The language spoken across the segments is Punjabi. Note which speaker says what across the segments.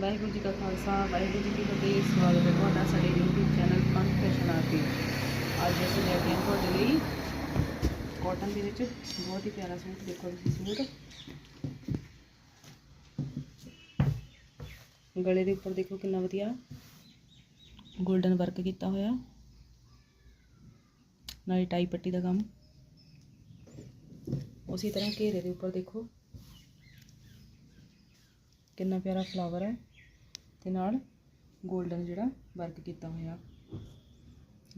Speaker 1: ਵਾਹਿਗੁਰੂ ਜੀ ਕਾ ਖਾਲਸਾ, ਵਾਹਿਗੁਰੂ ਜੀ ਕੀ ਫਤਿਹ। ਸਵਾਗਤ ਹੈ ਤੁਹਾਡਾ ਸਾਡੇ YouTube ਚੈਨਲ ਫਨ ਫੈਸ਼ਨ ਆ ਕੇ ਅੱਜ ਅਸੀਂ ਲੈ ਕੇ ਆਏ ਤੁਹਾਡੇ ਲਈ ਕਾਟਨ ਦੇ ਵਿੱਚ। ਬਹੁਤ ਹੀ ਪਿਆਰਾ ਸੂਟ, ਦੇਖੋ ਤੁਸੀਂ ਸੂਟ। ਗਲੇ ਦੇ ਉੱਪਰ ਦੇਖੋ ਕਿੰਨਾ ਵਧੀਆ 골ਡਨ ਵਰਕ ਕੀਤਾ ਹੋਇਆ। ਨਾਲੇ ਟਾਈ ਪੱਟੀ ਦਾ ਕੰਮ। ਉਸੇ ਤਰ੍ਹਾਂ ਘੇਰੇ ਦੇ ਉੱਪਰ ਦੇਖੋ। ਕਿੰਨਾ ਪਿਆਰਾ ਫਲਾਵਰ ਹੈ। ਤੇ ਨਾਲ 골ਡਨ ਜਿਹੜਾ ਵਰਕ ਕੀਤਾ ਹੋਇਆ।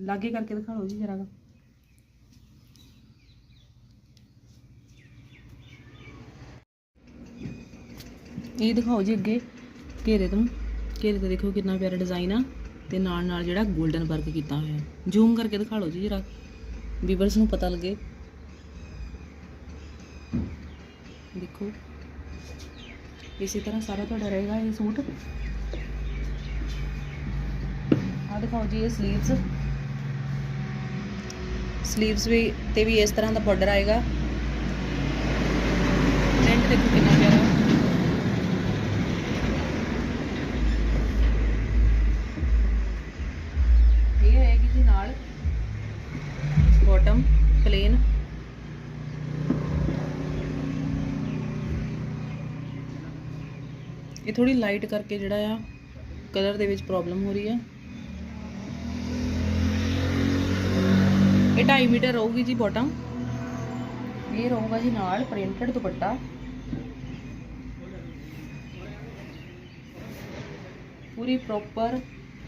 Speaker 1: ਲਾਗੇ ਕਰਕੇ ਦਿਖਾ ਲਓ ਜੀ ਜਰਾ ਇਹ ਦਿਖਾਓ ਜੀ ਅੱਗੇ, ਘੇਰੇ ਤੋਂ। ਘੇਰੇ ਤੇ ਦੇਖੋ ਕਿੰਨਾ ਪਿਆਰਾ ਡਿਜ਼ਾਈਨ ਆ ਤੇ ਨਾਲ ਨਾਲ ਜਿਹੜਾ 골ਡਨ ਵਰਕ ਕੀਤਾ ਹੋਇਆ। ਜ਼ੂਮ ਕਰਕੇ ਦਿਖਾ ਲਓ ਜੀ ਜਰਾ ਵੀਵਰਸ ਨੂੰ ਪਤਾ ਲੱਗੇ। ਦੇਖੋ। ਇਸੇ ਤਰ੍ਹਾਂ ਸਾਰਾ ਤੁਹਾਡਾ ਰਹੇਗਾ ਇਹ ਸੂਟ। ਆ ਦਿਖਾਓ ਜੀ ਇਹ 슬ੀਵਸ 슬ੀਵਸ ਵੀ ਤੇ ਵੀ ਇਸ ਤਰ੍ਹਾਂ ਦਾ ਬਾਰਡਰ ਆਏਗਾ। ਪ੍ਰਿੰਟ ਦੇਖੋ ਕਿੰਨਾ ਪਿਆਰਾ। ਇਹ ਰਹੇਗੀ ਜੀ ਨਾਲ। ਬਾਟਮ ਪਲੇਨ ਇਹ ਥੋੜੀ ਲਾਈਟ ਕਰਕੇ ਜਿਹੜਾ ਆ ਕਲਰ ਦੇ ਵਿੱਚ ਪ੍ਰੋਬਲਮ ਹੋ ਰਹੀ ਆ। ਇਹ 2.5 ਮੀਟਰ ਰਹੂਗੀ ਜੀ ਬਾਟਮ ਇਹ ਰਹੂਗਾ ਜੀ ਨਾਲ ਪ੍ਰਿੰਟਡ ਦੁਪੱਟਾ। ਪੂਰੀ ਪ੍ਰੋਪਰ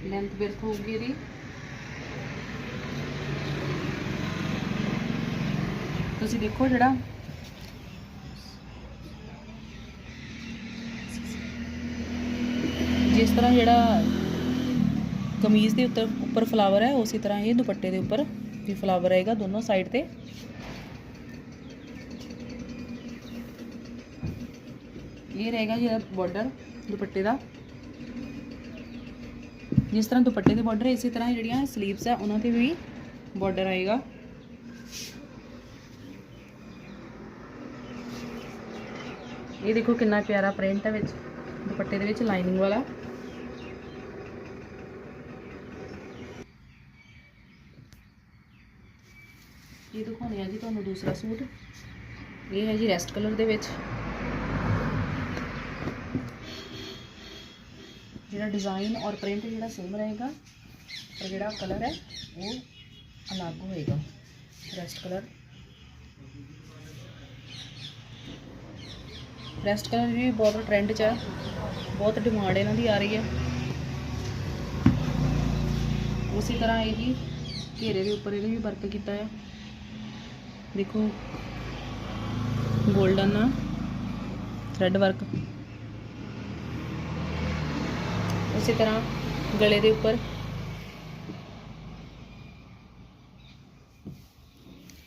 Speaker 1: ਲੈਂਥ ਵਿਰਥ ਹੋਊਗੀ ਇਹਦੀ। ਤੁਸੀਂ ਦੇਖੋ ਜਿਹੜਾ ਜਿਸ ਤਰ੍ਹਾਂ ਜਿਹੜਾ ਕਮੀਜ਼ ਦੇ ਉੱਤੇ ਉੱਪਰ ਫਲਾਵਰ ਹੈ, ਉਸੇ ਤਰ੍ਹਾਂ ਇਹ ਦੁਪੱਟੇ ਦੇ ਉੱਪਰ ਵੀ ਫਲਾਵਰ ਆਏਗਾ ਦੋਨੋਂ ਸਾਈਡ ਤੇ। ਇਹ ਰਹੇਗਾ ਜਿਹੜਾ ਬਾਰਡਰ ਦੁਪੱਟੇ ਦਾ। ਜਿਸ ਤਰ੍ਹਾਂ ਦੁਪੱਟੇ ਦੇ ਬਾਰਡਰ ਇਸੇ ਤਰ੍ਹਾਂ ਜਿਹੜੀਆਂ 슬ੀਵਸ ਆ, ਉਹਨਾਂ ਤੇ ਵੀ ਬਾਰਡਰ ਆਏਗਾ। ਇਹ ਦੇਖੋ ਕਿੰਨਾ ਪਿਆਰਾ ਪ੍ਰਿੰਟ ਹੈ ਵਿੱਚ, ਦੁਪੱਟੇ ਦੇ ਵਿੱਚ ਲਾਈਨਿੰਗ ਵਾਲਾ। ਇਹ ਦਿਖਾਉਣੇ ਆ ਜੀ ਤੁਹਾਨੂੰ ਦੂਸਰਾ ਸੂਟ। ਇਹ ਹੈ ਜੀ ਰੈਸਟ ਕਲਰ ਦੇ ਵਿੱਚ। ਜਿਹੜਾ ਡਿਜ਼ਾਈਨ ਔਰ ਪ੍ਰਿੰਟ ਜਿਹੜਾ ਸੇਮ ਰਹੇਗਾ, ਪਰ ਜਿਹੜਾ ਕਲਰ ਹੈ, ਉਹ ਅਲੱਗ ਹੋਏਗਾ। ਰੈਸਟ ਕਲਰ ਰੈਸਟ ਕਲਰ ਵੀ ਬਹੁਤ ਟ੍ਰੈਂਡ 'ਚ ਹੈ। ਬਹੁਤ ਡਿਮਾਂਡ ਇਹਨਾਂ ਦੀ ਆ ਰਹੀ ਹੈ। ਉਸੇ ਤਰ੍ਹਾਂ ਇਹ ਜੀ ਘੇਰੇ ਦੇ ਉੱਪਰ ਇਹਨੇ ਵੀ ਵਰਕ ਕੀਤਾ ਹੈ। ਦੇਖੋ 골ਡਨ ਥ੍ਰੈਡ ਵਰਕ ਉਸੇ ਤਰ੍ਹਾਂ ਗਲੇ ਦੇ ਉੱਪਰ।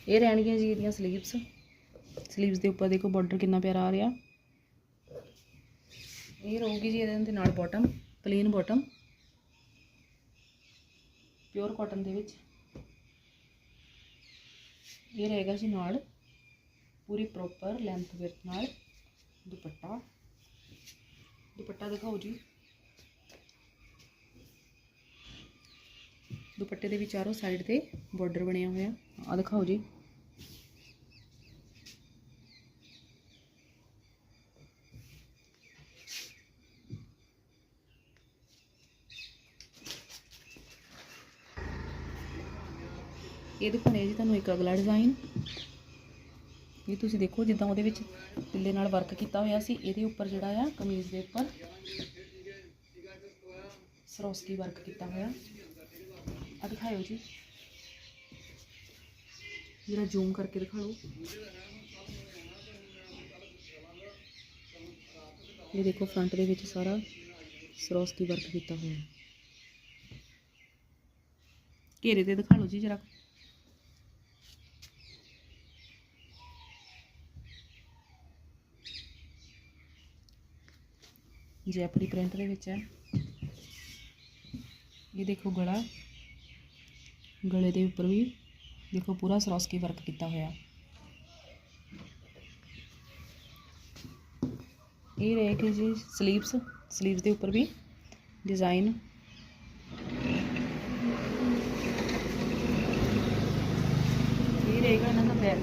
Speaker 1: ਇਹ ਰਹਿਣਗੀਆਂ ਜੀ ਇਹਦੀਆਂ 슬ੀਵਸ 슬ੀਵਸ ਦੇ ਉੱਪਰ ਦੇਖੋ ਬਾਰਡਰ ਕਿੰਨਾ ਪਿਆਰਾ ਆ ਰਿਹਾ। ਇਹ ਰਹੂਗੀ ਜੀ ਇਹਦੇ ਨਾਲ bottom plain bottom pure cotton ਦੇ ਵਿੱਚ। ਇਹ ਰਹੇਗਾ ਜੀ ਨਾਲ ਪੂਰੀ ਪ੍ਰੋਪਰ ਲੈਂਥ ਵਿਰਥ ਨਾਲ ਦੁਪੱਟਾ। ਦੁਪੱਟਾ ਦਿਖਾਓ ਜੀ। ਦੁਪੱਟੇ ਦੇ ਵਿਚਾਰੋਂ ਸਾਈਡ ਤੇ ਬਾਰਡਰ ਬਣਿਆ ਹੋਇਆ। ਆ ਦਿਖਾਓ ਜੀ। ਇਹ ਦਿਖਾਉਣੇ ਜੀ ਤੁਹਾਨੂੰ ਇੱਕ ਅਗਲਾ ਡਿਜ਼ਾਈਨ ਇਹ ਤੁਸੀਂ ਦੇਖੋ ਜਿੱਦਾਂ ਉਹਦੇ ਵਿੱਚ ਤਿੱਲੇ ਨਾਲ ਵਰਕ ਕੀਤਾ ਹੋਇਆ ਸੀ, ਇਹਦੇ ਉੱਪਰ ਜਿਹੜਾ ਆ ਕਮੀਜ਼ ਦੇ ਉੱਪਰ ਸਰੋਸਕੀ ਵਰਕ ਕੀਤਾ ਹੋਇਆ। ਆ ਦਿਖਾਇਓ ਜੀ। ਜਰਾ ਜ਼ੂਮ ਕਰਕੇ ਦਿਖਾ ਲਓ ਇਹ ਦੇਖੋ ਫਰੰਟ ਦੇ ਵਿੱਚ ਸਾਰਾ ਸਰੋਸਕੀ ਵਰਕ ਕੀਤਾ ਹੋਇਆ। ਘੇਰੇ ਤੇ ਦਿਖਾ ਲਓ ਜੀ ਜਰਾ। ਜੈਪਰੀ ਪ੍ਰਿੰਟ ਦੇ ਵਿੱਚ ਹੈ ਇਹ ਦੇਖੋ ਗਲਾ ਗਲੇ ਦੇ ਉੱਪਰ ਵੀ ਦੇਖੋ ਪੂਰਾ ਸਰੋਸਕੀ ਵਰਕ ਕੀਤਾ ਹੋਇਆ ਇਹ ਰਹੇਗੀ ਜੀ ਸਲੀਵਸ ਸਲੀਵਸ ਦੇ ਉੱਪਰ ਵੀ ਡਿਜ਼ਾਈਨ ਇਹ ਰਹੇਗਾ ਇਹਨਾਂ ਦਾ ਬੈਕ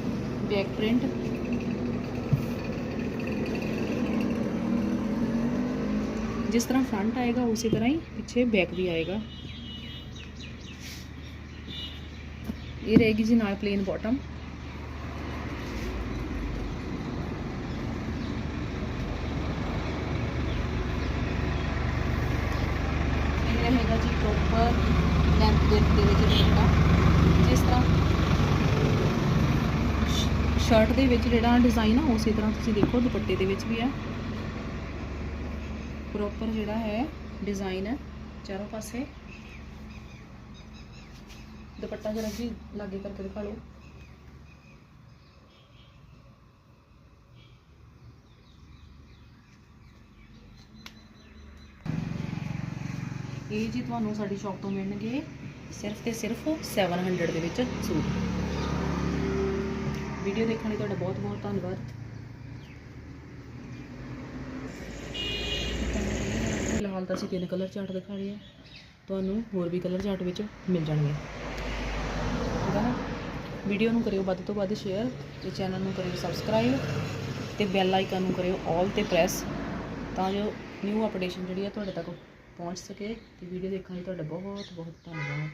Speaker 1: ਬੈਕ ਪ੍ਰਿੰਟ ਜਿਸ ਤਰ੍ਹਾਂ ਫਰੰਟ ਆਏਗਾ, ਉਸੇ ਤਰ੍ਹਾਂ ਹੀ ਪਿੱਛੇ ਬੈਕ ਵੀ ਆਏਗਾ। ਇਹ ਰਹੇਗੀ ਜੀ ਨਾਲ ਪਲੇਨ ਬਾਟਮ ਇਹ ਰਹੇਗਾ ਜੀ ਪ੍ਰੋਪਰ ਲੈਂਥ ਦੇ ਵਿੱਚ ਦੁਪੱਟਾ ਜਿਸ ਤਰ੍ਹਾਂ ਸ਼ਰਟ ਦੇ ਵਿੱਚ ਜਿਹੜਾ ਡਿਜ਼ਾਈਨ ਆ, ਉਸੇ ਤਰ੍ਹਾਂ ਤੁਸੀਂ ਦੇਖੋ, ਦੁਪੱਟੇ ਦੇ ਵਿੱਚ ਵੀ ਆ। ਪ੍ਰੋਪਰ ਜਿਹੜਾ ਹੈ ਡਿਜ਼ਾਈਨ ਚਾਰੋਂ ਪਾਸੇ। ਦੁਪੱਟਾ ਜਰਾ ਜੀ ਲਾਗੇ ਕਰਕੇ ਦਿਖਾ ਲਓ। ਇਹ ਜੀ ਤੁਹਾਨੂੰ ਸਾਡੀ ਸ਼ਾਪ ਤੋਂ ਮਿਲਣਗੇ ਸਿਰਫ ਤੇ ਸਿਰਫ 700 ਦੇ ਵਿੱਚ ਸੂਟ। ਵੀਡੀਓ ਦੇਖਣ ਲਈ ਤੁਹਾਡਾ ਬਹੁਤ ਬਹੁਤ ਧੰਨਵਾਦ। ਫਿਲਹਾਲ ਤਾਂ ਅਸੀਂ ਤਿੰਨ ਕਲਰ ਚਾਰਟ ਦਿਖਾ ਰਹੇ ਹਾਂ ਤੁਹਾਨੂੰ ਹੋਰ ਵੀ ਕਲਰ ਚਾਰਟ ਵਿੱਚ ਮਿਲ ਜਾਣਗੇ। ਠੀਕ ਹੈ ਨਾ? ਵੀਡੀਓ ਨੂੰ ਕਰਿਓ ਵੱਧ ਤੋਂ ਵੱਧ ਸ਼ੇਅਰ ਤੇ ਚੈਨਲ ਨੂੰ ਕਰਿਓ ਸਬਸਕ੍ਰਾਈਬ ਤੇ ਬੈਲ ਆਈਕਨ ਨੂੰ ਕਰਿਓ ਆਲ ਤੇ ਪ੍ਰੈਸ ਤਾਂ ਜੋ ਨਿਊ ਅਪਡੇਸ਼ਨ ਜਿਹੜੀ ਆ ਤੁਹਾਡੇ ਤੱਕ ਪਹੁੰਚ ਸਕੇ ਤੇ ਵੀਡੀਓ ਦੇਖਣ ਲਈ ਤੁਹਾਡਾ ਬਹੁਤ ਬਹੁਤ ਧੰਨਵਾਦ।